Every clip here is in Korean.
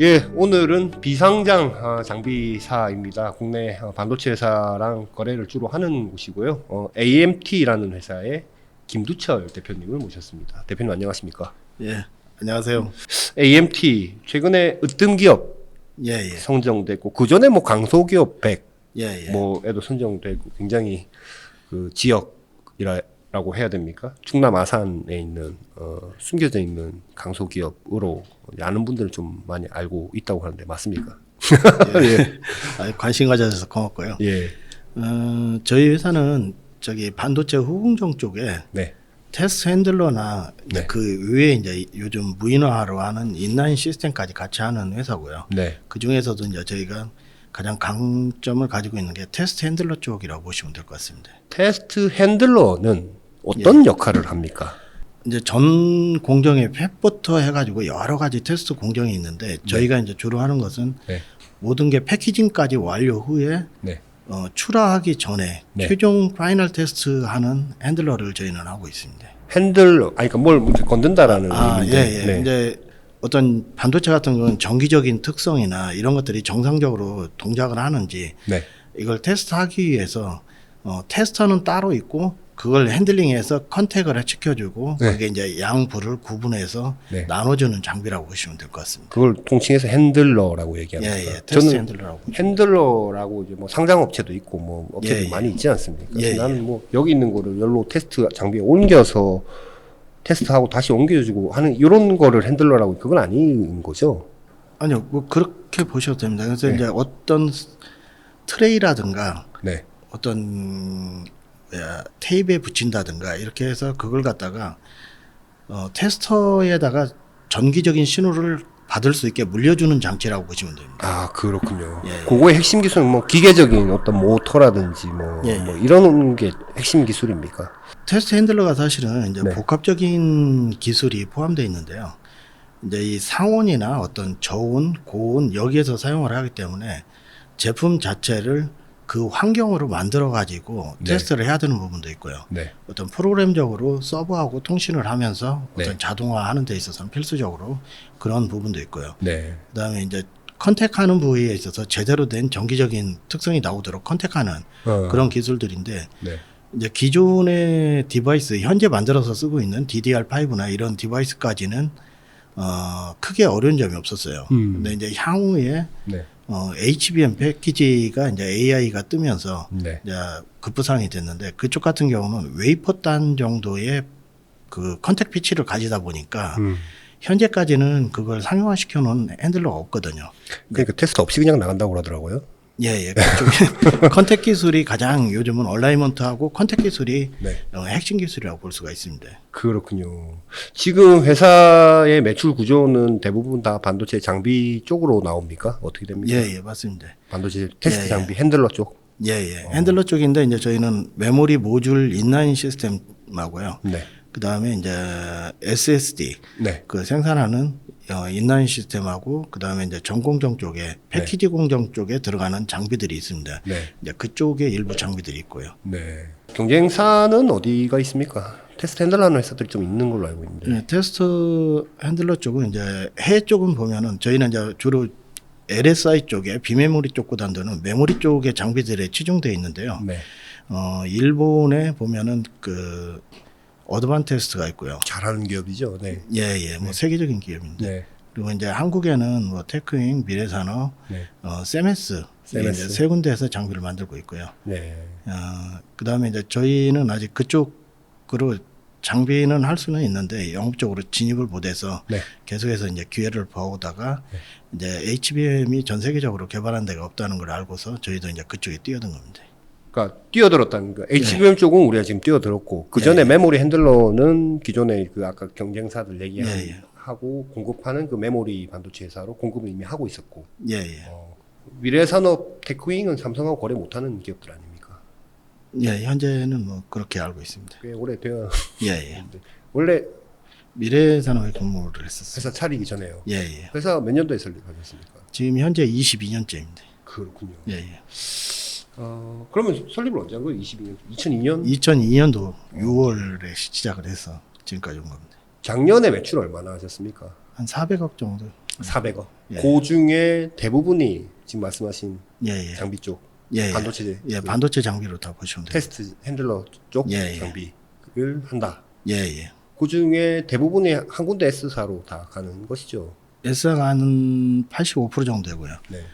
예, 오늘은 비상장 아, 장비사입니다. 국내 어, 반도체 회사랑 거래를 주로 하는 곳이고요. 어, AMT라는 회사의 김두철 대표님을 모셨습니다. 대표님 안녕하십니까? 예, 안녕하세요. AMT 최근에 으뜸 기업 예, 예, 선정됐고 그 전에 뭐 강소기업 100 예, 예. 뭐에도 선정되고 굉장히 그 지역 이라 고 해야 됩니까? 충남 아산에 있는 어, 숨겨져 있는 강소 기업으로 아는 분들은 좀 많이 알고 있다고 하는데 맞습니까? 예. 아, 관심 가져주셔서 고맙고요. 예. 어, 저희 회사는 저기 반도체 후공정 쪽에 네. 테스트 핸들러나 네. 그 외에 이제 요즘 무인화로 하는 인라인 시스템까지 같이 하는 회사고요. 네. 그 중에서도 이제 저희가 가장 강점을 가지고 있는 게 테스트 핸들러 쪽이라고 보시면 될 것 같습니다. 테스트 핸들러는 어떤 역할을 합니까? 이제 전 공정의 팹부터 해가지고 여러 가지 테스트 공정이 있는데 저희가 이제 주로 하는 것은 네. 모든 게 패키징까지 완료 후에 네. 어, 출하하기 전에 네. 최종 파이널 테스트 하는 핸들러를 저희는 하고 있습니다. 핸들러, 아니 그러니까 뭘 건든다라는 아, 예, 의미인데. 예. 네. 이제 어떤 반도체 같은 건 정기적인 특성이나 이런 것들이 정상적으로 동작을 하는지 네. 이걸 테스트하기 위해서 어, 테스터는 따로 있고 그걸 핸들링해서 컨택을 시켜주고 네. 그게 이제 양부를 구분해서 네. 나눠주는 장비라고 보시면 될 것 같습니다. 그걸 통칭해서 핸들러라고 예, 얘기합니다. 예. 테스트 저는 핸들러라고. 핸들러라고 이제 뭐 상장 업체도 있고 뭐 업체들이 예, 예. 많이 있지 않습니까? 예, 그래서 나는 뭐 여기 있는 거를 열로 테스트 장비에 옮겨서 테스트하고 다시 옮겨주고 하는 이런 거를 핸들러라고 그건 아닌 거죠. 아니요, 뭐 그렇게 보셔도 됩니다. 그래서 네. 이제 어떤 트레이라든가 네. 어떤 뭐야, 테이프에 붙인다든가 이렇게 해서 그걸 갖다가 어, 테스터에다가 전기적인 신호를 받을 수 있게 물려주는 장치라고 보시면 됩니다. 아 그렇군요. 예, 예. 그거의 핵심 기술은 뭐 기계적인 어떤 모터라든지 뭐, 예, 예. 뭐 이런 게 핵심 기술입니까? 테스트 핸들러가 사실은 이제 네. 복합적인 기술이 포함되어 있는데요. 이제 이 상온이나 어떤 저온, 고온 여기에서 사용을 하기 때문에 제품 자체를 그 환경으로 만들어 가지고 네. 테스트를 해야 되는 부분도 있고요. 네. 어떤 프로그램적으로 서버하고 통신을 하면서 네. 어떤 자동화하는 데 있어서는 필수적으로 그런 부분도 있고요. 네. 그다음에 이제 컨택하는 부위에 있어서 제대로 된 정기적인 특성이 나오도록 컨택하는 어, 그런 기술들인데 네. 이제 기존의 디바이스 현재 만들어서 쓰고 있는 DDR5나 이런 디바이스까지는 어, 크게 어려운 점이 없었어요. 음. 근데 이제 향후에 네. 어, HBM 패키지가 이제 AI가 뜨면서 네. 이제 급부상이 됐는데 그쪽 같은 경우는 웨이퍼 단 정도의 그 컨택 피치를 가지다 보니까 음. 현재까지는 그걸 상용화 시켜 놓은 핸들러가 없거든요. 그러니까 테스트 없이 그냥 나간다고 그러더라고요. 예, 예. 그쪽에 컨택 기술이 가장 요즘은 얼라이먼트하고 컨택 기술이 네. 어, 핵심 기술이라고 볼 수가 있습니다. 그렇군요. 지금 회사의 매출 구조는 대부분 다 반도체 장비 쪽으로 나옵니까? 어떻게 됩니까? 예, 예, 맞습니다. 반도체 테스트 예, 예. 장비 핸들러 쪽. 예, 예. 핸들러 쪽인데 이제 저희는 메모리 모듈 인라인 시스템하고요. 네. 그 다음에 이제 SSD 네. 그 생산하는 어, 인라인 시스템하고 그 다음에 이제 전공정 쪽에 패키지 공정 쪽에 들어가는 장비들이 있습니다. 네. 이제 그쪽에 일부 장비들이 있고요. 네. 경쟁사는 어디가 있습니까? 테스트 핸들러 하는 회사들이 좀 있는 걸로 알고 있는데. 네, 테스트 핸들러 쪽은 이제 해외 쪽은 보면은 저희는 이제 주로 LSI 쪽에 비메모리 쪽보다는 메모리 쪽의 장비들에 치중되어 있는데요. 네. 어, 일본에 보면은 그 어드반테스트가 있고요. 잘하는 기업이죠. 네. 예, 예, 뭐 세계적인 기업인데. 네. 그리고 이제 한국에는 뭐 테크잉, 미래산업, 네. 어, 세메스, 세메스. 세 군데에서 장비를 만들고 있고요. 네. 어, 그 다음에 이제 저희는 아직 그쪽으로 장비는 할 수는 있는데 영업적으로 진입을 못해서 네. 계속해서 이제 기회를 봐오다가 이제 HBM이 전 세계적으로 개발한 데가 없다는 걸 알고서 저희도 이제 그쪽에 뛰어든 겁니다. 그러니까 뛰어들었다는 거. HBM 쪽은 우리가 지금 뛰어들었고 그 전에 예, 예. 메모리 핸들러는 기존의 그 아까 경쟁사들 예, 예. 얘기하고 공급하는 그 메모리 반도체 회사로 공급을 이미 하고 있었고 예, 예. 어, 미래산업 테크윙은 삼성하고 거래 못하는 기업들 아닙니까? 예, 현재는 뭐 그렇게 알고 있습니다. 꽤 오래되어 예, 예. 원래 미래산업에 근무를 했었어요. 회사 차리기 전에요. 예, 예. 회사 몇 년도에 설립하셨습니까? 지금 현재 22년째입니다. 그렇군요. 예, 예. 어, 그러면 설립을 언제 한 거예요? 22년? 2002년? 2002년도 6월에 시작을 해서 지금까지 온 겁니다. 작년에 매출 얼마나 하셨습니까? 한 400억 정도. 400억. 예. 그 중에 대부분이 지금 말씀하신 예, 예. 장비 쪽, 예, 예. 반도체 예, 그 반도체 장비로 다 보시면 돼요. 테스트 핸들러 쪽 예, 예. 장비를 한다. 예, 예. 그 중에 대부분이 한 군데 S사로 다 가는 것이죠. S가 한85% 정도 되고요. 네.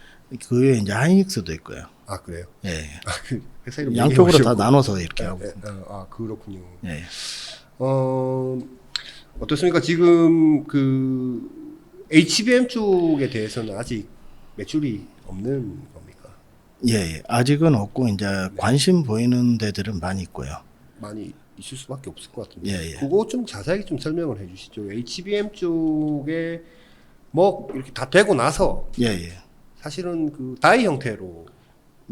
그 외에 이제 하이닉스도 있고요. 아 그래요? 예, 예. 아, 그 회사 이름 양쪽으로 다. 나눠서 이렇게 아, 하고. 예, 아, 아 그렇군요. 예. 어 어떻습니까? 지금 그 HBM 쪽에 대해서는 아직 매출이 없는 겁니까? 예, 예. 아직은 없고 이제 관심 보이는 데들은 많이 있고요. 많이 있을 수밖에 없을 것 같은데. 예, 예. 그거 좀 자세하게 좀 설명을 해주시죠. HBM 쪽에 뭐 이렇게 다 되고 나서 예, 예. 사실은 그 다이 형태로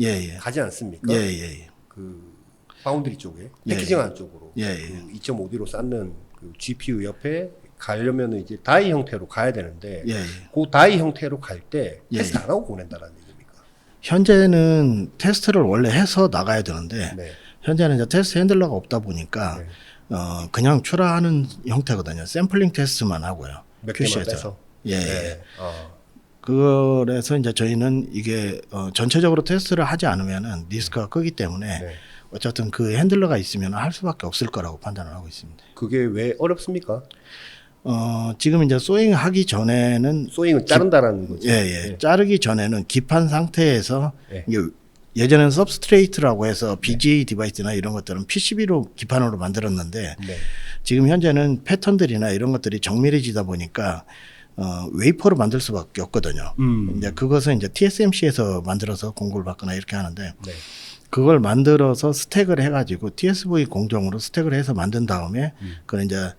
예, 예. 가지 않습니까? 예, 예, 예. 그 파운드리 쪽에 예, 패키징하는 쪽으로 예, 예. 그 2.5D로 쌓는 그 GPU 옆에 가려면은 이제 다이 형태로 가야 되는데 예, 예. 그 다이 형태로 갈 때 예, 테스트 예. 안 하고 보낸다는 얘기입니까? 현재는 테스트를 원래 해서 나가야 되는데 네. 현재는 이제 테스트 핸들러가 없다 보니까 네. 어 그냥 출하하는 형태거든요. 샘플링 테스트만 하고요. 몇 개만 QC 에서. 빼서. 예, 예. 네. 어. 그래서 이제 저희는 이게 어 전체적으로 테스트를 하지 않으면은 리스크가 크기 때문에 네. 어쨌든 그 핸들러가 있으면 할 수밖에 없을 거라고 판단을 하고 있습니다. 그게 왜 어렵습니까? 어 지금 이제 소잉 하기 전에는 소잉은 자른다라는 거죠. 예, 예. 자르기 전에는 기판 상태에서 예. 이게 예전에는 सब스트레이트라고 해서 BGA 디바이스나 이런 것들은 PCB로 기판으로 만들었는데 네. 지금 현재는 패턴들이나 이런 것들이 정밀해지다 보니까 어, 웨이퍼로 만들 수밖에 없거든요. 음. 이제 그것은 이제 TSMC에서 만들어서 공구를 받거나 이렇게 하는데 네. 그걸 만들어서 스택을 해가지고 TSV 공정으로 스택을 해서 만든 다음에 음. 그걸 이제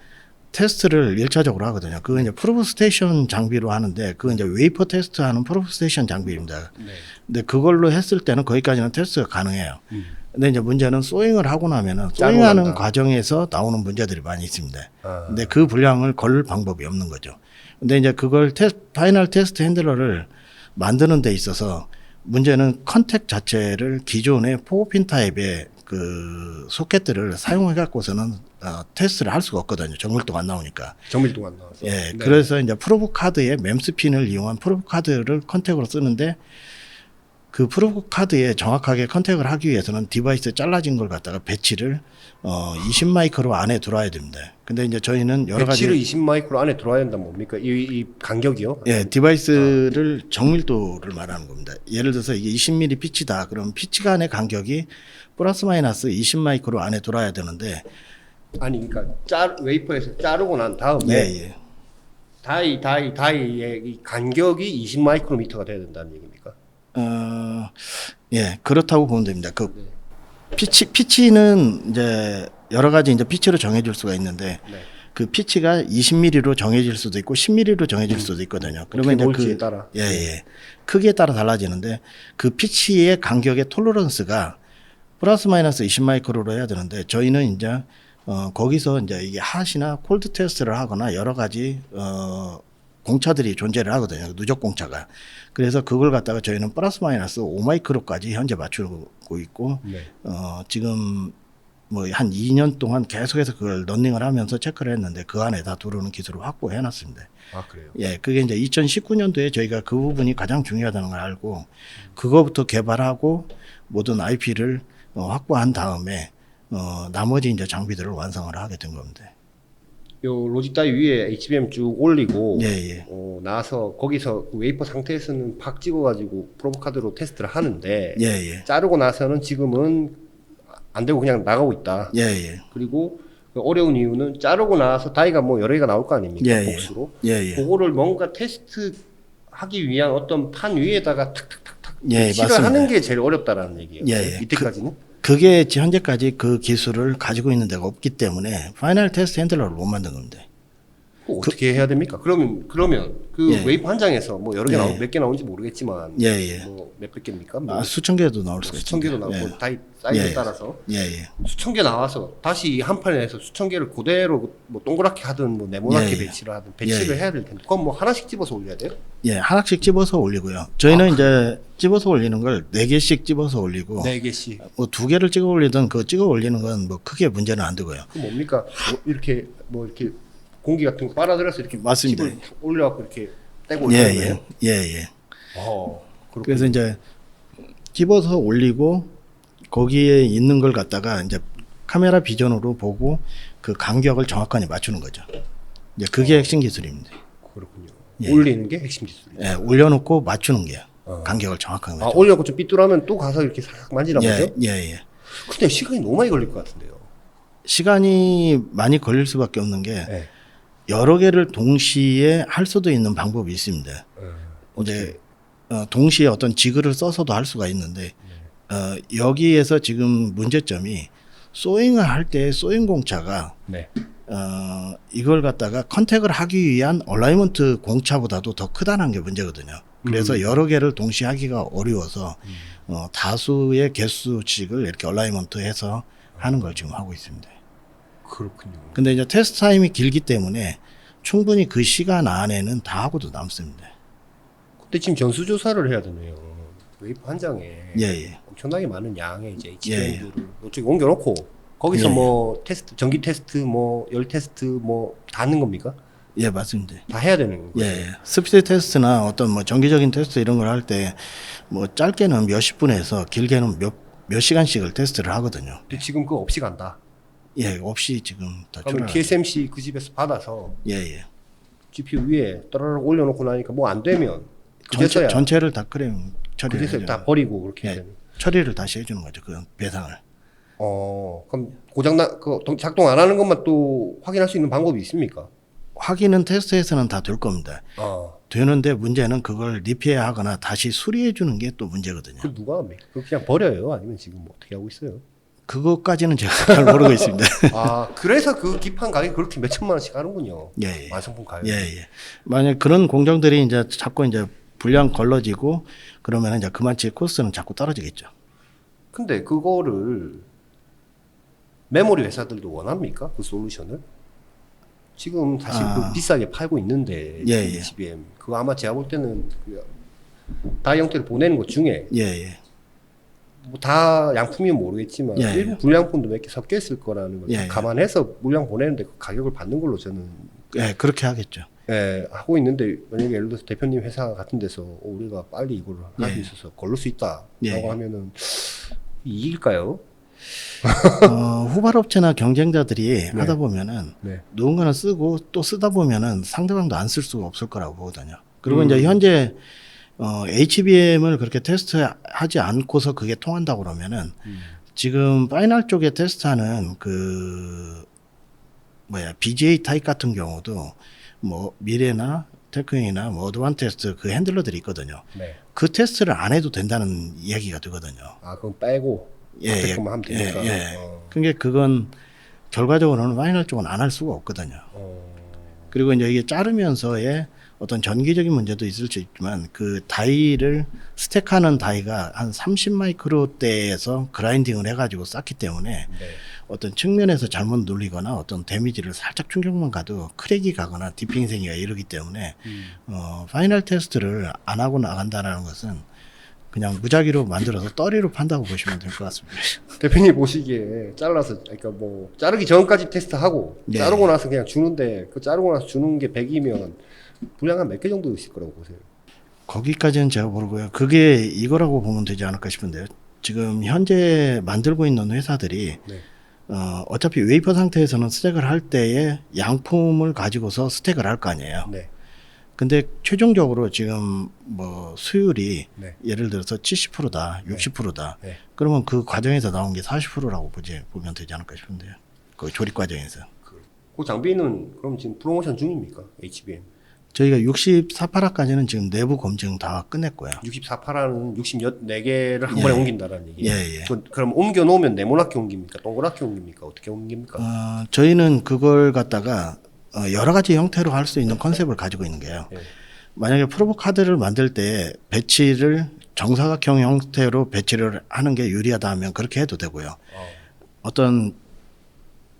테스트를 일차적으로 하거든요. 그거 이제 프로브 스테이션 장비로 하는데 그건 이제 웨이퍼 테스트 하는 프로브 스테이션 장비입니다. 네. 근데 그걸로 했을 때는 거기까지는 테스트가 가능해요. 음. 근데 이제 문제는 소잉을 하고 나면은 소잉하는. 과정에서 나오는 문제들이 많이 있습니다. 아. 근데 그 분량을 걸 방법이 없는 거죠. 근데 이제 그걸 테스, 파이널 테스트 핸들러를 만드는 데 있어서 문제는 컨택 자체를 기존의 포핀 타입의 그 소켓들을 사용해 갖고서는 어, 테스트를 할 수가 없거든요. 정밀도가 안 나오니까. 정밀도가 안 나와서. 예. 네. 그래서 이제 프로브 카드에 mem스 핀을 이용한 프로브 카드를 컨택으로 쓰는데 그 프로브 카드에 정확하게 컨택을 하기 위해서는 디바이스 잘라진 걸 갖다가 배치를 어 20 마이크로 안에 들어야 됩니다. 근데 이제 저희는 여러 가지 배치를 20 마이크로 안에 들어야 된다면 뭡니까? 이, 이 간격이요? 예, 디바이스를 정밀도를 말하는 겁니다. 예를 들어서 이게 20mm 피치다. 그럼 피치 간의 간격이 플러스 마이너스 20 마이크로 안에 들어야 되는데 아니 그러니까 짜 웨이퍼에서 자르고 난 다음에 예, 예. 다이 다이 다이의 이 간격이 20 마이크로미터가 돼야 된다는 얘기입니까? 어, 예, 그렇다고 보면 됩니다. 그 네. 피치 피치는 이제 여러 가지 이제 피치로 정해질 수가 있는데 네. 그 피치가 20mm로 정해질 수도 있고 10mm로 정해질 수도 있거든요. 그러면 이제 음. 그 따라. 예, 예. 크기에 따라 달라지는데 그 피치의 간격의 톨러런스가 플러스 마이너스 20 마이크로로 해야 되는데 저희는 이제 어 거기서 이제 이게 핫이나 콜드 테스트를 하거나 여러 가지 어 공차들이 존재를 하거든요. 누적 공차가. 그래서 그걸 갖다가 저희는 플러스 마이너스 5 마이크로까지 현재 맞추고 있고 네. 어 지금 뭐 한 2년 동안 계속해서 그걸 런닝을 하면서 체크를 했는데 그 안에 다 들어오는 기술을 확보해 놨습니다. 아 그래요. 예, 그게 이제 2019년도에 저희가 그 부분이 가장 중요하다는 걸 알고 그거부터 개발하고 모든 IP를 어, 확보한 다음에 어, 나머지 이제 장비들을 완성을 하게 된 겁니다. 요 다이 위에 HBM 쭉 올리고 예, 예. 어, 나서 거기서 그 웨이퍼 상태에서는 팍 찍어가지고 프로브 카드로 테스트를 하는데 예, 예. 자르고 나서는 지금은 안 되고 그냥 나가고 있다. 예, 예. 그리고 그 어려운 이유는 자르고 나서 다이가 뭐 여러 개가 나올 거 아닙니까? 예, 예. 복수로. 예, 예. 그거를 뭔가 테스트 하기 위한 어떤 판 위에다가 탁탁탁탁 예, 칠을 맞습니다. 하는 게 제일 어렵다라는 얘기예요. 예, 예. 이때까지는 그 게 지- 현재까지 그 기술을 가지고 있는 데가 없기 때문에 파이널 테스트 핸들러를 못 만든 겁니다. 그거 어떻게 해야 됩니까? 그러면 그러면 그 예. 웨이프 한 장에서 뭐 여러 개 예. 나오 몇개 나오는지 모르겠지만 예, 예. 뭐 몇백 개입니까? 뭐 아, 수천 개도 나올 수가 수천 개도. 나오고 다이 사이즈에 예. 따라서 예, 예. 수천 개 나와서 다시 한 판에 해서 수천 개를 그대로 뭐 동그랗게 하든 뭐 네모나게 예, 예. 배치를 하든 배치를 예, 해야 될 텐데 그건 뭐 하나씩 집어서 올려야 돼요? 예, 하나씩 집어서 올리고요. 저희는 이제 집어서 올리는 걸 네 개씩 집어서 올리고 네 개씩. 뭐 두 개를 찍어 올리든 그 찍어 올리는 건 뭐 크게 문제는 안 되고요. 그 뭡니까? 뭐 이렇게 뭐 이렇게 공기 같은 거 빨아들여서 이렇게 맞습니다. 올려갖고 이렇게 떼고 예, 올리는 거예요? 예, 예, 예. 어, 그렇군요. 그래서 이제 집어서 올리고 거기에 있는 걸 갖다가 이제 카메라 비전으로 보고 그 간격을 정확하게 맞추는 거죠. 이제 그게 핵심 기술입니다. 그렇군요. 예. 올리는 게 핵심 기술이에요. 예, 올려놓고 맞추는 게요. 어. 간격을 정확하게 아, 맞추는. 올려고 좀 삐뚤하면 또 가서 이렇게 싹 만지나 예, 보죠? 예, 예. 근데 시간이 너무 많이 걸릴 것 같은데요. 시간이 많이 걸릴 수밖에 없는 게 네. 여러 개를 동시에 할 수도 있는 방법이 있습니다. 이제 어, 동시에 어떤 지글을 써서도 할 수가 있는데 어, 여기에서 지금 문제점이 소잉을 할 때 소잉 공차가 네. 어, 이걸 갖다가 컨택을 하기 위한 얼라이먼트 공차보다도 더 크다는 게 문제거든요. 그래서 여러 개를 동시에 하기가 어려워서 어, 다수의 개수씩을 이렇게 얼라이먼트해서 하는 걸 지금 하고 있습니다. 그렇군요. 근데 이제 테스트 타임이 길기 때문에 충분히 그 시간 안에는 다 하고도 남습니다. 근데 지금 전수 조사를 해야 되네요. 웨이프 한 장에 예, 예. 엄청나게 많은 양의 이제 예, 예. HBM들을 이쪽에 옮겨놓고 거기서 예, 예. 뭐 테스트, 전기 테스트, 뭐 열 테스트, 뭐 다 하는 겁니까? 예, 맞습니다. 다 해야 되는 예, 거예요. 예. 스피드 테스트나 어떤 뭐 정기적인 테스트 이런 걸 할 때 뭐 짧게는 몇십 분에서 길게는 몇, 몇 시간씩을 테스트를 하거든요. 근데 지금 그거 없이 간다. 예, 없이 지금 다 출하. TSMC 그 집에서 받아서 예, 예. GPU 위에 따라락 올려놓고 나니까 뭐 안 되면 전체, 그제서야 전체를 다 크림 처리를 그제서야 해줘요. 다 버리고 그렇게 예. 되는. 처리를 다시 해주는 거죠. 그 배상을. 어, 그럼 고장 나 그 동- 작동 안 하는 것만 또 확인할 수 있는 방법이 있습니까? 확인은 테스트에서는 다 될 겁니다. 어. 되는데 문제는 그걸 리페어하거나 다시 수리해 주는 게 또 문제거든요. 그 누가 합니까? 그 그냥 버려요? 아니면 지금 뭐 어떻게 하고 있어요? 그것까지는 제가 잘 모르고 있습니다. 아, 그래서 그 기판 가격이 그렇게 몇 천만 원씩 하는군요. 예, 예. 완성품 가격. 예, 예. 만약 그런 공정들이 이제 자꾸 이제 불량 걸러지고 그러면 이제 그만치 코스트는 자꾸 떨어지겠죠. 근데 그거를 메모리 회사들도 원합니까? 그 솔루션을? 지금 사실 아. 그 비싸게 팔고 있는데 예, 예. HBM 그거 아마 제가 볼 때는 그 다이 형태를 보내는 것 중에 예, 예. 뭐 다 양품이면 모르겠지만 예, 일부 불량품도 몇 개 섞여 있을 거라는 걸 예, 예. 감안해서 물량 보내는데 그 가격을 받는 걸로 저는 예, 그렇게 하겠죠. 예, 하고 있는데 만약에 예를 들어서 대표님 회사 같은 데서 어, 우리가 빨리 이걸 할수 예. 있어서 걸을 수 있다라고 예. 하면은 이길까요? 어, 후발업체나 경쟁자들이 하다 보면은 네. 누군가는 쓰고 또 쓰다 보면은 상대방도 안 쓸 수가 없을 거라고 보거든요. 그리고 음. 이제 현재 어, HBM을 그렇게 테스트하지 않고서 그게 통한다고 그러면은 음. 지금 파이널 쪽에 테스트하는 그 뭐야 BGA 타입 같은 경우도 뭐 미래나 테크인이나 뭐 어드반 테스트 그 핸들러들이 있거든요. 네. 그 테스트를 안 해도 된다는 이야기가 되거든요. 아, 그럼 빼고 예, 앞에 예. 것만 하면 예, 되니까. 예. 어. 그게 그건 결과적으로는 파이널 쪽은 안 할 수가 없거든요. 어. 그리고 이제 이게 자르면서의 어떤 전기적인 문제도 있을 수 있지만 그 다이를 스택하는 다이가 한 30 마이크로대에서 그라인딩을 해가지고 쌓기 때문에 네. 어떤 측면에서 잘못 눌리거나 어떤 데미지를 살짝 충격만 가도 크랙이 가거나 디핑이 생기가 이러기 때문에 음. 어, 파이널 테스트를 안 하고 나간다는 것은 그냥 무작위로 만들어서 떠리로 판다고 보시면 될 것 같습니다. 대표님 보시기에 잘라서 그러니까 뭐 자르기 전까지 테스트하고 네. 자르고 나서 그냥 주는데 그 자르고 나서 주는 게 100이면 분량 한 몇 개 정도 있을 거라고 보세요. 거기까지는 제가 모르고요. 그게 이거라고 보면 되지 않을까 싶은데요. 지금 현재 만들고 있는 회사들이 네. 어, 어차피 웨이퍼 상태에서는 스택을 할 때에 양품을 가지고서 스택을 할 거 아니에요. 네. 근데 최종적으로 지금 뭐 수율이 네. 예를 들어서 70%다, 네. 60%다. 네. 그러면 그 과정에서 나온 게 40%라고 보지 보면 되지 않을까 싶은데요. 그 조립 과정에서. 그 장비는 그럼 지금 프로모션 중입니까? HBM. 저희가 64파라까지는 지금 내부 검증 다 끝냈고요. 64파라는 64개를 한 예. 번에 옮긴다라는 얘기예요. 예, 예. 그, 그럼 옮겨 놓으면 네모나게 옮깁니까? 동그랗게 옮깁니까? 어떻게 옮깁니까? 어, 저희는 그걸 갖다가 어, 여러 가지 형태로 할 수 있는 컨셉을 가지고 있는 게요. 예. 만약에 프로보 카드를 만들 때 배치를 정사각형 형태로 배치를 하는 게 유리하다 하면 그렇게 해도 되고요. 어. 어떤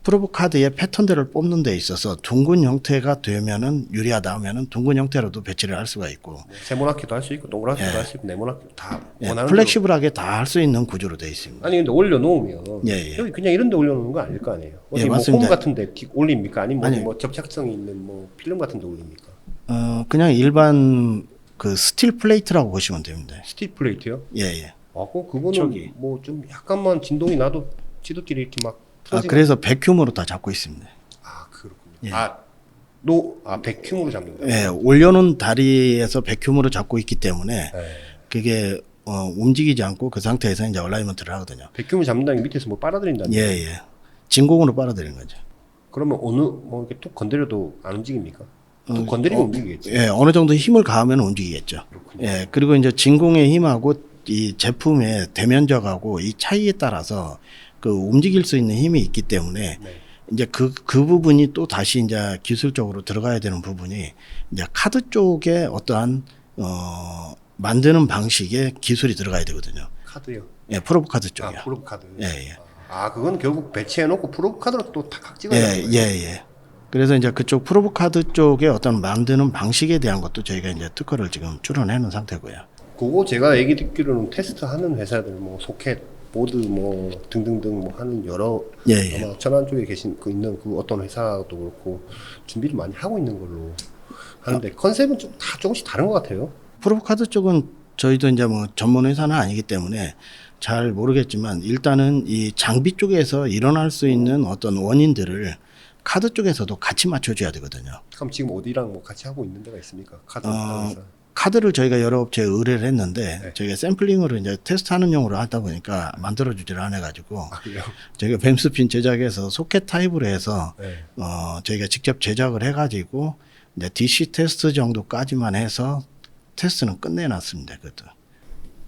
프로보 카드의 패턴들을 뽑는 데 있어서 둥근 형태가 되면은 유리하다 하면은 둥근 형태로도 배치를 할 수가 있고 뭐 세모나게도 할 수 있고 동그랗게도 예. 할수 있고 네모나게도 다 예, 원하는 플렉시블하게 다 할 수 있는 구조로 되어 있습니다. 대로. 아니 근데 올려 놓으면 예, 예. 여기 그냥 이런 데 올려 놓는 거 아닐 거 아니에요. 어디 예, 뭐 맞습니다. 홈 같은 데 기- 올립니까? 아니면 뭐, 아니. 뭐 접착성이 있는 뭐 필름 같은 데 올립니까? 어, 그냥 일반 그 스틸 플레이트라고 보시면 됩니다. 스틸 플레이트요? 예, 예. 아, 그 그거는 저기. 뭐 좀 약간만 진동이 나도 지도끼리 이렇게 막 아, 그래서 백큐으로 다 잡고 있습니다. 아 그렇군요. 예. 아, 노, 아 백큐으로 잡는다. 예, 올려놓은 다리에서 백큐으로 잡고 있기 때문에 네. 그게 어, 움직이지 않고 그 상태에서 이제 얼라이먼트를 하거든요. 백큐으로 잡는다는 게 밑에서 뭐 빨아들인다는. 예, 예. 진공으로 빨아들이는 거죠. 그러면 어느 뭐 이렇게 툭 건드려도 안 움직입니까? 툭 어, 건드리면 어, 움직이겠지. 예, 어느 정도 힘을 가하면 움직이겠죠. 그렇군요. 예, 그리고 이제 진공의 힘하고 이 제품의 대면적하고 이 차이에 따라서 그 움직일 수 있는 힘이 있기 때문에 네. 이제 그, 그 부분이 또 다시 이제 기술적으로 들어가야 되는 부분이 이제 카드 쪽에 어떠한, 어, 만드는 방식의 기술이 들어가야 되거든요. 카드요. 예, 프로브 카드 아 쪽이요. 프로브 카드. 예, 예. 아 그건 결국 배치해놓고 프로브 카드로 또 탁탁 찍어야 예, 되는 예, 거예요. 예. 그래서 이제 그쪽 프로브 카드 쪽에 어떤 만드는 방식에 대한 것도 저희가 이제 특허를 지금 줄여내는 상태고요. 그거 제가 얘기 듣기로는 테스트하는 회사들 뭐 소켓, 보드 뭐 등등등 뭐 하는 여러 예, 예. 아마 천안 쪽에 계신 그 있는 그 어떤 회사도 그렇고 준비를 많이 하고 있는 걸로 하는데 컨셉은 좀 다 조금씩 다른 것 같아요. 프로브 카드 쪽은 저희도 이제 뭐 전문 회사는 아니기 때문에 잘 모르겠지만 일단은 이 장비 쪽에서 일어날 수 있는 어떤 원인들을 카드 쪽에서도 같이 맞춰줘야 되거든요. 그럼 지금 어디랑 뭐 같이 하고 있는 데가 있습니까? 카드 어, 회사. 카드를 저희가 여러 업체에 의뢰를 했는데 네. 저희가 샘플링으로 이제 테스트하는 용으로 하다 보니까 만들어주지를 않아 가지고 아 그래요? 저희가 뱀스핀 제작해서 소켓 타입으로 해서 네. 어, 저희가 직접 제작을 해 가지고 이제 DC 테스트 정도까지만 해서 테스트는 끝내놨습니다. 그것도.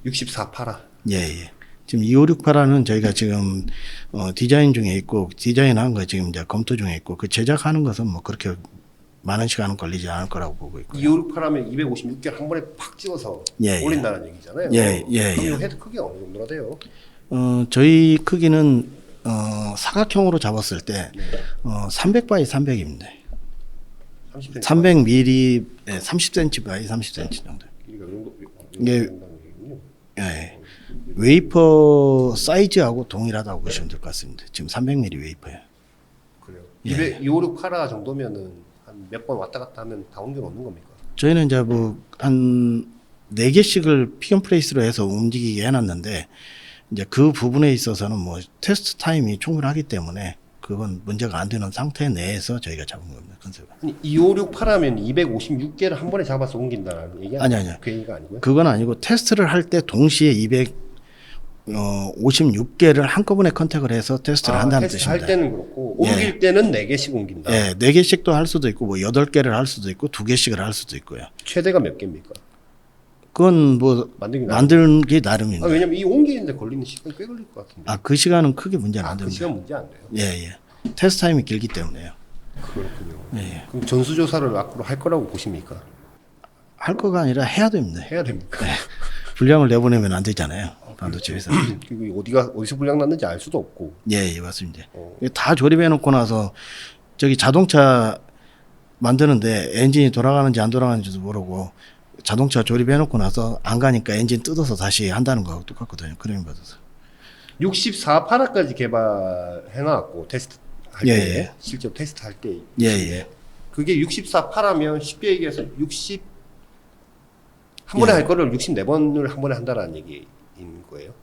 64 팔아. 예, 예. 지금 2568화는 저희가 지금 어, 디자인 중에 있고 디자인한 거 지금 이제 검토 중에 있고 그 제작하는 것은 뭐 그렇게 많은 시간은 걸리지 않을 거라고 보고 있고요. 256 팔하면 256개를 한 번에 팍 찍어서 예, 예. 올린다는 얘기잖아요. 예, 예, 그럼 예. 이 헤드 크기가 어느 정도나 돼요? 어, 저희 크기는 어, 사각형으로 잡았을 때 네. 어, 300 바이 300입니다. 30cm. 300mm, 예, 30cm 바이 30cm 정도. 길이가 이 정도 이게- 된다는 얘기군요. 예. 웨이퍼 사이즈하고 동일하다고 보시면 될 것 같습니다. 지금 300mm 웨이퍼예요. 그래요. 예. 200, 256 카라 정도면은 한 몇 번 왔다 갔다 하면 다 옮겨 놓는 겁니까? 저희는 이제 뭐 한 네 개씩을 픽앤 플레이스로 해서 움직이게 해놨는데 이제 그 부분에 있어서는 뭐 테스트 타임이 충분하기 때문에 그건 문제가 안 되는 상태 내에서 저희가 잡은 겁니다 컨셉은. 아니 256 팔하면 256개를 한 번에 잡아서 옮긴다는 얘기 아니, 아니요. 그 얘기가 아니고요. 그건 아니고 테스트를 할 때 동시에 200 어, 56개를 한꺼번에 컨택을 해서 테스트를 아, 한다는 테스트 할 뜻입니다. 때는 그렇고 예. 옮길 때는 4개씩 옮긴다. 예, 네 개씩도 할 수도 있고 뭐 여덟 개를 할 수도 있고 두 개씩을 할 수도 있고요. 최대가 몇 개입니까? 그건 뭐 만들기 나. 만들기 아, 나름입니다. 왜냐면 이 옮기는데 걸리는 시간이 꽤 걸릴 것 같은데. 아, 그 시간은 크게 문제는 아, 안그 됩니다. 시간 문제 안 돼요. 예, 예. 테스트 타임이 길기 때문에요. 그렇군요. 예, 예. 그럼 전수조사를 앞으로 할 거라고 보십니까? 할 거가 아니라 해야 됩니다. 해야 됩니까? 분량을 내보내면 안 되잖아요. 반도체 회사. 그리고 어디가 어디서 불량 났는지 알 수도 없고. 예, 예, 맞습니다. 어. 다 조립해 놓고 나서 저기 자동차 만드는데 엔진이 돌아가는지 안 돌아가는지도 모르고 자동차 조립해 놓고 나서 안 가니까 엔진 뜯어서 다시 한다는 거하고 똑같거든요. 크레임 받아서. 64 파라까지 개발해 놨고 테스트 할 예, 때, 예. 실제 테스트 할 때. 예, 예. 그게 64 파라면 쉽게 얘기해서 60 한 번에 예. 할 거를 64번을 한 번에 한다라는 얘기 인 거예요.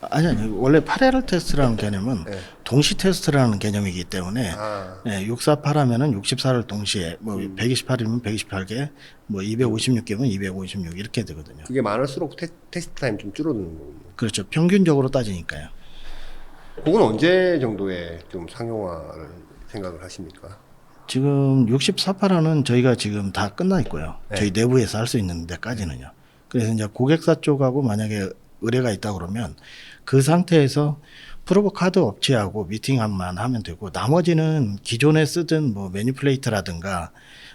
아니 아니 원래 파레럴 테스트라는 개념은 네. 동시 테스트라는 개념이기 때문에 아, 예, 64 하면은 64를 동시에 뭐 128이면 128개, 뭐 256개면 256 이렇게 되거든요. 그게 많을수록 테, 테스트 타임 좀 줄어드는 거군요. 그렇죠. 평균적으로 따지니까요. 그건 언제 정도에 좀 상용화를 생각을 하십니까? 지금 64파라는 저희가 지금 다 끝나 있고요. 네. 저희 내부에서 할 수 있는 데까지는요. 그래서 이제 고객사 쪽하고 만약에 의뢰가 있다 그러면 그 상태에서 프로브 카드 업체하고 미팅만 하면 되고 나머지는 기존에 쓰던 뭐 매니플레이터라든가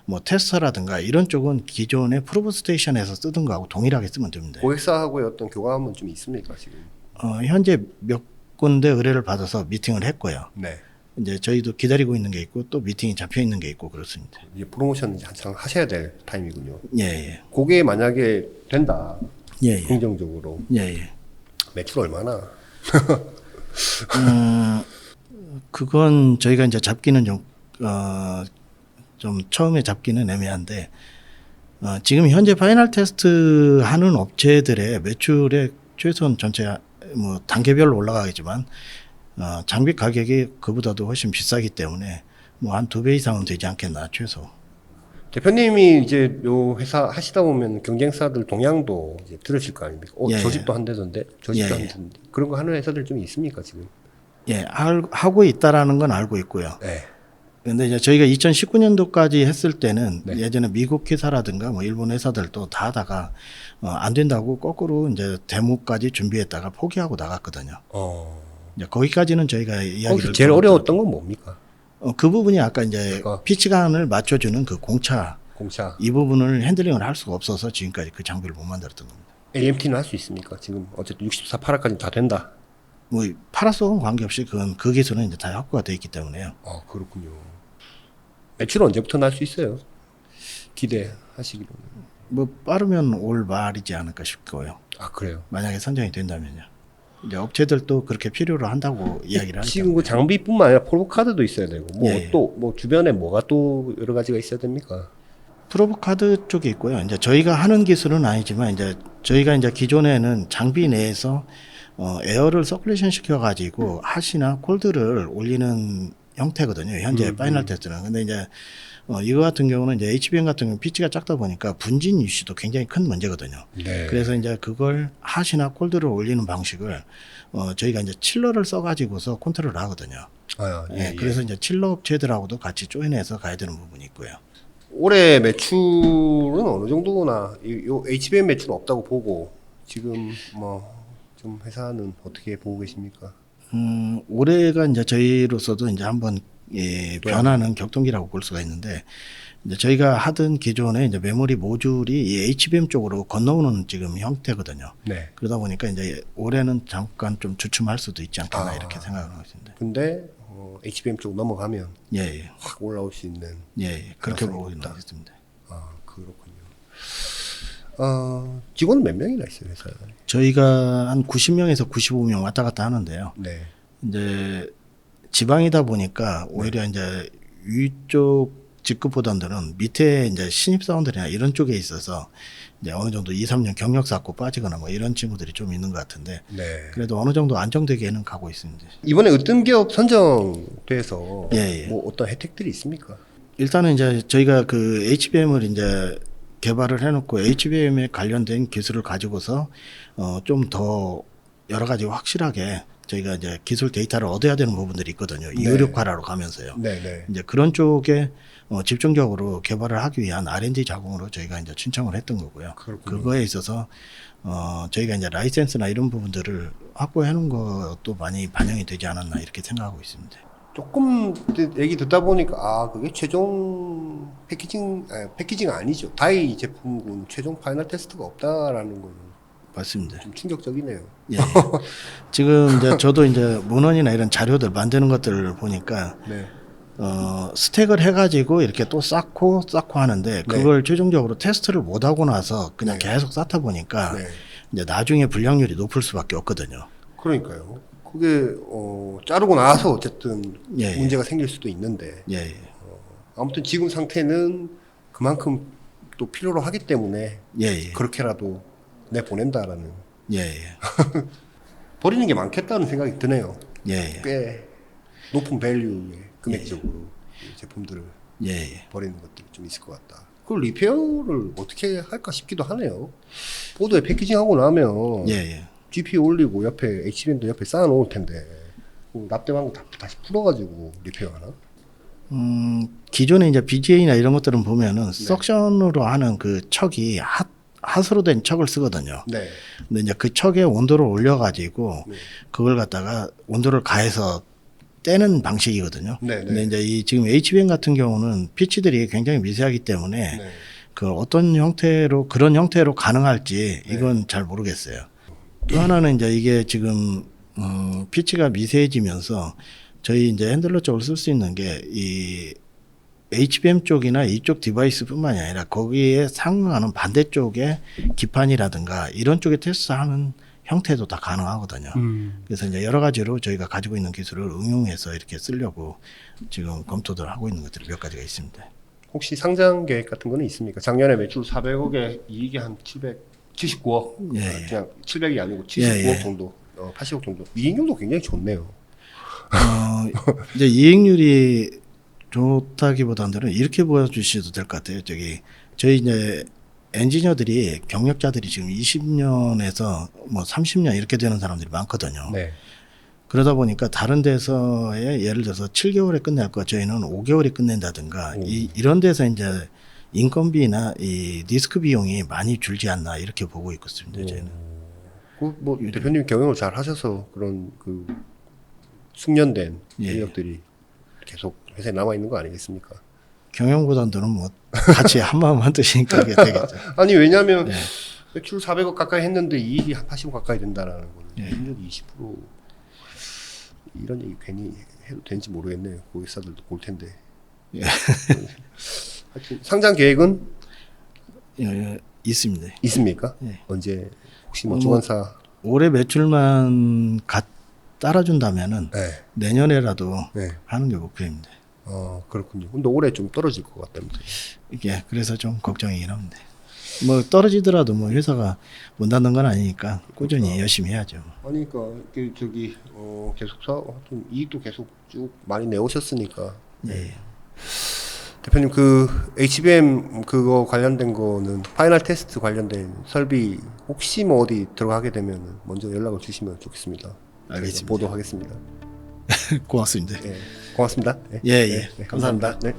뭐 테스터라든가 이런 쪽은 기존의 프로브 스테이션에서 쓰던 거하고 동일하게 쓰면 됩니다. 고객사하고의 어떤 교감은 좀 있습니까 지금? 어, 현재 몇 군데 의뢰를 받아서 미팅을 했고요. 네. 이제 저희도 기다리고 있는 게 있고 또 미팅이 잡혀 있는 게 있고 그렇습니다. 이제 프로모션 한창 하셔야 될 타임이군요. 예, 예. 그게 만약에 된다, 예, 예. 긍정적으로 예, 예. 매출 얼마나? 음, 그건 저희가 이제 잡기는 좀, 어, 좀 처음에 잡기는 애매한데, 어, 지금 현재 파이널 테스트 하는 업체들의 매출의 최소한 전체 뭐 단계별로 올라가겠지만 어, 장비 가격이 그보다도 훨씬 비싸기 때문에 뭐 한 두 배 이상은 되지 않겠나 최소. 대표님이 이제 요 회사 하시다 보면 경쟁사들 동향도 이제 들으실 거 아닙니까? 어, 예, 저 예. 집도 한대던데, 저 집도 예, 예. 한대던데. 그런 거 하는 회사들 좀 있습니까 지금? 예, 알- 하고 있다라는 건 알고 있고요. 네. 근데 이제 저희가 2019년도까지 했을 때는 네. 예전에 미국 회사라든가 뭐 일본 회사들도 다 하다가 어, 안 된다고 거꾸로 이제 데모까지 준비했다가 포기하고 나갔거든요. 어. 이제 거기까지는 저희가 이야기를 제일. 어려웠던 건 뭡니까? 어, 그 부분이 아까 이제 어. 피치간을 맞춰주는 그 공차 공차. 이 부분을 핸들링을 할 수가 없어서 지금까지 그 장비를 못 만들었던 겁니다. AMT는 할 수 있습니까? 지금 어쨌든 64, 8화까지 다 된다. 뭐 파라소는 관계없이 그건 그 기술은 이제 다 확보가 돼 있기 때문에요. 아 그렇군요. 매출 언제부터 날 수 있어요? 기대하시기로는. 뭐 빠르면 올 말이지 않을까 싶고요. 아 그래요. 만약에 선정이 된다면요. 이제 업체들도 그렇게 필요로 한다고 이야기를 하니까. 지금 그 장비뿐만 아니라 프로카드도 있어야 되고 뭐 예, 예. 또 뭐 주변에 뭐가 또 여러 가지가 있어야 됩니까? 프로브 카드 쪽에 있고요. 이제 저희가 하는 기술은 아니지만 이제 저희가 이제 기존에는 장비 내에서 어, 에어를 서큘레이션 시켜 가지고 핫이나 콜드를 올리는 형태거든요. 현재 음, 파이널 테스트는. 근데 이제 어, 이거 같은 경우는 이제 HBM 같은 경우 피치가 작다 보니까 분진 이슈도 굉장히 큰 문제거든요. 네. 그래서 이제 그걸 핫이나 콜드를 올리는 방식을 어, 저희가 이제 칠러를 써가지고서 컨트롤을 하거든요. 아, 예, 예, 예. 그래서 이제 칠러 업체들하고도 같이 조인해서 가야 되는 부분이 있고요. 올해 매출은 어느 정도나 이- 요 HBM 매출은 없다고 보고 지금 뭐 좀 회사는 어떻게 보고 계십니까? 음, 올해가 이제 저희로서도 이제 한번 예, 변하는 격동기라고 볼 수가 있는데 이제 저희가 하던 기존에 이제 메모리 모듈이 이 HBM 쪽으로 건너오는 지금 형태거든요. 네. 그러다 보니까 이제 올해는 잠깐 좀 주춤할 수도 있지 않겠나 아. 이렇게 생각하고 있습니다. 근데 어, HBM 쪽 넘어가면 예, 예, 확 올라올 수 있는 예, 예. 그렇게 보고 있다. 있습니다. 아 그렇군요. 어, 직원은 몇 명이나 있어요 회사에? 저희가 한 90명에서 95명 왔다 갔다 하는데요. 네. 이제 지방이다 보니까 오히려 이제 위쪽 직급보다는 밑에 이제 신입사원들이나 이런 쪽에 있어서 이제 어느 정도 2, 3년 경력 쌓고 빠지거나 뭐 이런 친구들이 좀 있는 것 같은데 네. 그래도 어느 정도 안정되게는 가고 있습니다. 이번에 으뜸 기업 선정돼서 예, 예. 뭐 어떤 혜택들이 있습니까? 일단은 이제 저희가 그 HBM을 이제 개발을 해놓고 HBM에 관련된 기술을 가지고서 어 좀 더 여러 가지 확실하게 저희가 이제 기술 데이터를 얻어야 되는 부분들이 있거든요. 네. 이의력화라로 가면서요. 네, 네. 이제 그런 쪽에 어, 집중적으로 개발을 하기 위한 R&D 자금으로 저희가 이제 신청을 했던 거고요. 그렇군요. 그거에 있어서 어, 저희가 이제 라이센스나 이런 부분들을 확보해 놓은 것도 많이 반영이 되지 않았나 이렇게 생각하고 있습니다. 조금 얘기 듣다 보니까 아 그게 최종 패키징 아, 패키징 아니죠 다이 제품군 최종 파이널 테스트가 없다라는 건좀 맞습니다. 충격적이네요. 예. 지금 이제 저도 이제 문헌이나 이런 자료들 만드는 것들을 보니까 네. 어, 스택을 해가지고 이렇게 또 쌓고 쌓고 하는데 그걸 최종적으로 테스트를 못 하고 나서 그냥 네. 계속 쌓다 보니까 네. 이제 나중에 불량률이 높을 수밖에 없거든요. 그러니까요. 그게 어, 자르고 나서 어쨌든 예, 예. 문제가 생길 수도 있는데 예, 예. 아무튼 지금 상태는 그만큼 또 필요로 하기 때문에 예, 예. 그렇게라도 내 보낸다라는 예, 예. 버리는 게 많겠다는 생각이 드네요. 예, 예. 꽤 높은 밸류의 금액적으로 이 제품들을 예, 예. 버리는 것들이 좀 있을 것 같다. 그 리페어를 어떻게 할까 싶기도 하네요. 보드에 패키징 하고 나면 예, 예. GPU 올리고 옆에 HBM도 옆에 쌓아 놓을 텐데 그 납땜한 거 다, 다시 풀어가지고 리페어하나? 음, 기존에 이제 BGA나 이런 것들은 보면은 석션으로 하는 그 척이 핫, 핫으로 된 척을 쓰거든요. 네. 근데 이제 그 척에 온도를 올려가지고 네. 그걸 갖다가 온도를 가해서 떼는 방식이거든요. 네, 네. 근데 이제 이 지금 HBM 같은 경우는 피치들이 굉장히 미세하기 때문에 네. 그 어떤 형태로 그런 형태로 가능할지 네. 이건 잘 모르겠어요. 또 하나는 이제 이게 지금 음, 피치가 미세해지면서 저희 이제 핸들러 쪽을 쓸 수 있는 게 이 HBM 쪽이나 이쪽 디바이스뿐만이 아니라 거기에 상응하는 반대쪽의 기판이라든가 이런 쪽에 테스트하는 형태도 다 가능하거든요. 음. 그래서 이제 여러 가지로 저희가 가지고 있는 기술을 응용해서 이렇게 쓰려고 지금 검토들 하고 있는 것들이 몇 가지가 있습니다. 혹시 상장 계획 같은 거는 있습니까? 작년에 매출 400억에 이익이 한 779억. 예, 예. 그냥 700이 아니고 79억 예, 예. 정도, 어, 80억 정도. 이익률도 굉장히 좋네요. 어, 이제 이익률이 좋다기보다는 이렇게 보여주셔도 될 것 같아요. 저기 저희 이제 엔지니어들이 경력자들이 지금 20년에서 뭐 30년 이렇게 되는 사람들이 많거든요. 네. 그러다 보니까 다른 데서의 예를 들어서 7개월에 끝낼 거 저희는 5개월에 끝낸다든가 이, 이런 데서 이제 인건비나 이 디스크 비용이 많이 줄지 않나 이렇게 보고 있습니다. 저희는. 그 뭐 대표님 경영을 잘 하셔서 그런 그 숙련된 예. 인력들이 계속 회사에 남아 있는 거 아니겠습니까? 경영보다는 뭐 같이 한 마음 한 뜻이니까 그게 되겠죠. 아니 왜냐하면 네. 매출 400억 가까이 했는데 이익이 한 80억 가까이 된다라는 거는 예. 이익률이 20% 이런 얘기 괜히 해도 되는지 모르겠네요. 고객사들도 볼 텐데. 예. 하여튼 상장 계획은 예, 예, 있습니다. 있습니까? 예. 언제 혹시 뭐 어, 주관사 올해 매출만 가, 따라준다면은 네. 내년에라도 네. 하는 게 목표입니다. 어 그렇군요. 근데 올해 좀 떨어질 것 같다면서. 이게 그래서 좀 걱정이긴 합니다. 뭐 떨어지더라도 뭐 회사가 못 닫는 건 아니니까 꾸준히 열심히 해야죠. 아니 그러니까 그 저기 어 계속 사 하여튼 이익도 계속 쭉 많이 내오셨으니까 예. 대표님 그 HBM 그거 관련된 거는 파이널 테스트 관련된 설비 혹시 뭐 어디 들어가게 되면 먼저 연락을 주시면 좋겠습니다. 알겠습니다. 보도하겠습니다. 고맙습니다. 네, 고맙습니다. 네. 예, 예. 네, 네, 감사합니다. 네.